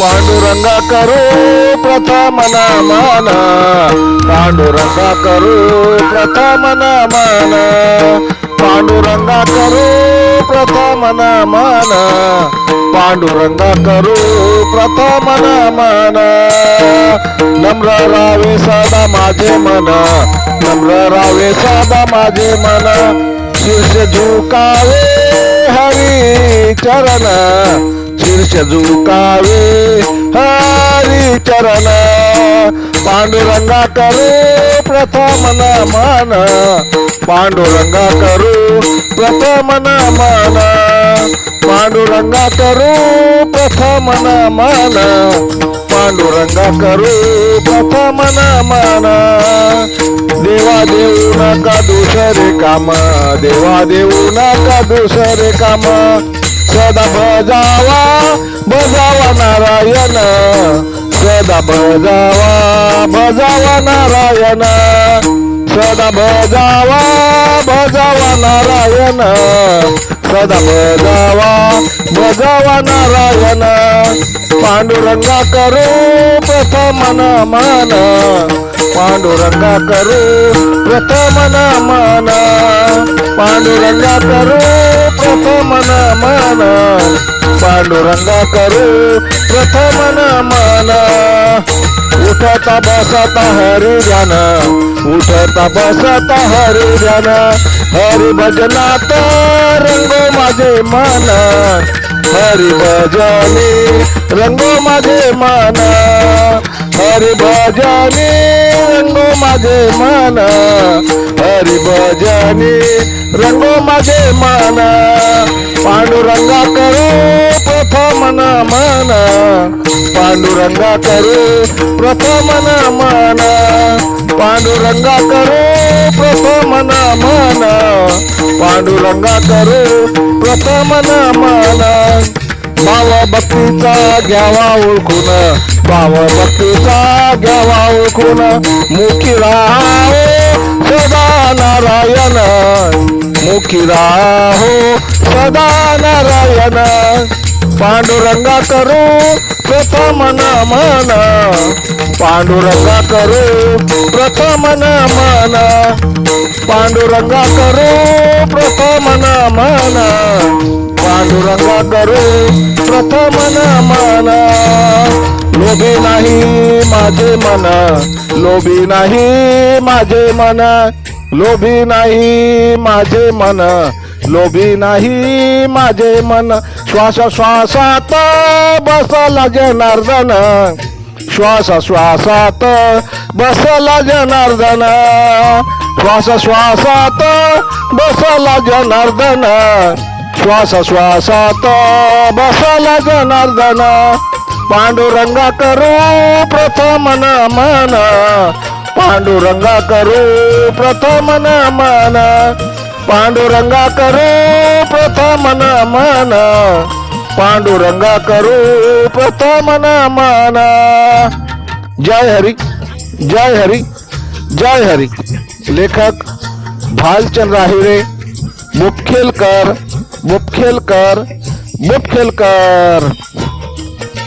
पांडुरंगा करू मना माना। पांडुरंगा करू मना माना। पांडुरंगा करू मना माना। पांडुरंगा करू मना माना। नम्र रावे साधा माझे मना। नम्र रावे साधा माझे मना। शीर्ष झुकावे हरी चरणा। शीर्ष झुकावे हरी चरण पांडुरंगा करू प्रथम मान पांडुरंगा करू प्रथम मान पांडुरंगा करू प्रथम मान पांडुरंगा करू प्रथम मान देवा देऊ नका दुसरे काम देवा देऊ नका दुसरे काम. सदा बजावा बजावा नारायण सदा बजावा बजावा नारायण सदा बजावा बजावा नारायण सदा बजावा बजावा नारायण पांडुरंगा करू प्रथम मान पांडुरंगा करू प्रथम मान पांडुरंगा करू प्रथम नमन पांडुरंगा करू प्रथम नमन उठता बसता हरी जन उठता बसता हरी जन हरी भजनात रंगो माझे मन हरी भजनी रंगो माझे मन. हरी भजनी रंगो माझे मन। हरी भजनी रंगो माझे मन। पांडुरंगा करू प्रथम नमन पांडुरंगा करू प्रथम नमन पांडुरंगा करू प्रथम नमन पांडुरंगा करू प्रथम नमन भाव भक्तीचा घ्यावा ओळखून भाव भक्तीचा घ्यावा ओळखून मुखी राहो सदा नारायण. मुखी राहो सदा नारायण. पांडुरंगा करू प्रथम नमन. पांडुरंगा करू प्रथम नमन. पांडुरंगा करू प्रथम नमन. पांडुरंगा करू व्यर्थ मन माना. लोभी नाही माझे मन. लोभी नाही माझे मन. लोभी नाही माझे मन. लोभी नाही माझे मन. श्वास श्वासात बसला जनार्दन. श्वास श्वासात बसला जनार्दन. श्वास श्वासात बसला जनार्दन. श्वास श्वासात बसला जनार्दन. पांडुरंगा करू प्रथम नमन. पांडुरंगा करू प्रथम नमन. पांडुरंगा करू प्रथम नमन. पांडुरंगा करू प्रथम नमन. जय हरी जय हरी जय हरी. लेखक भालचंद राहिरे मुखेलकर. मुखेलकर मुखेलकर